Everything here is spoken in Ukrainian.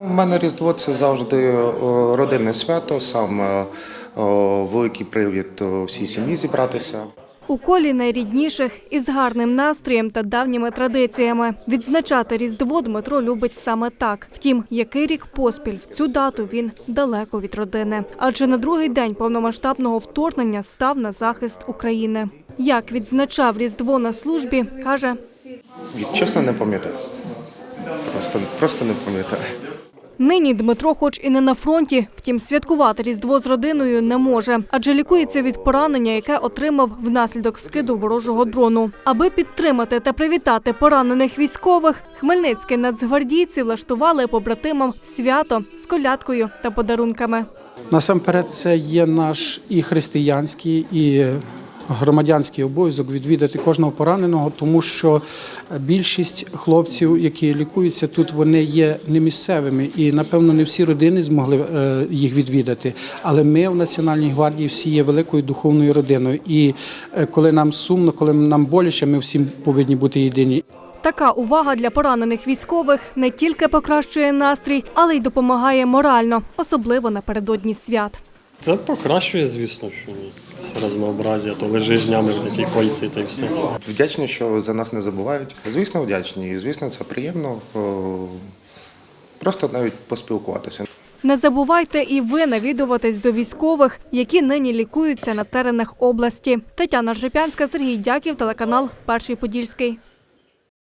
У мене Різдво це завжди е, родинне свято, сам е, е, великий привід всій сім'ї зібратися. У колі найрідніших із гарним настроєм та давніми традиціями. Відзначати Різдво Дмитро любить саме так. Втім, який рік поспіль в цю дату він далеко від родини. Адже на другий день повномасштабного вторгнення став на захист України. Як відзначав Різдво на службі, каже, Чесно, не пам'ятаю. Просто, просто не пам'ятаю. Нині Дмитро, хоч і не на фронті, втім святкувати Різдво з родиною не може, адже лікується від поранення, яке отримав внаслідок скиду ворожого дрону. Аби підтримати та привітати поранених військових, хмельницькі нацгвардійці влаштували побратимам свято з колядкою та подарунками. Насамперед, це є наш і християнський, і громадянський обов'язок відвідати кожного пораненого, тому що більшість хлопців, які лікуються тут, вони є не місцевими, і напевно не всі родини змогли е, їх відвідати. Але ми в Національній гвардії всі є великою духовною родиною. І е, коли нам сумно, коли нам боляче, ми всі повинні бути єдині. Така увага для поранених військових не тільки покращує настрій, але й допомагає морально, особливо напередодні свят. Це покращує, звісно, що ні. Це разнообразія, то лежиш днями в такій кольці та й все. Вдячні, що за нас не забувають. Звісно, вдячні. І звісно, це приємно. е, Просто навіть поспілкуватися. Не забувайте і ви навідуватись до військових, які нині лікуються на теренах області. Тетяна Ржепянська, Сергій Дяків, телеканал Перший Подільський.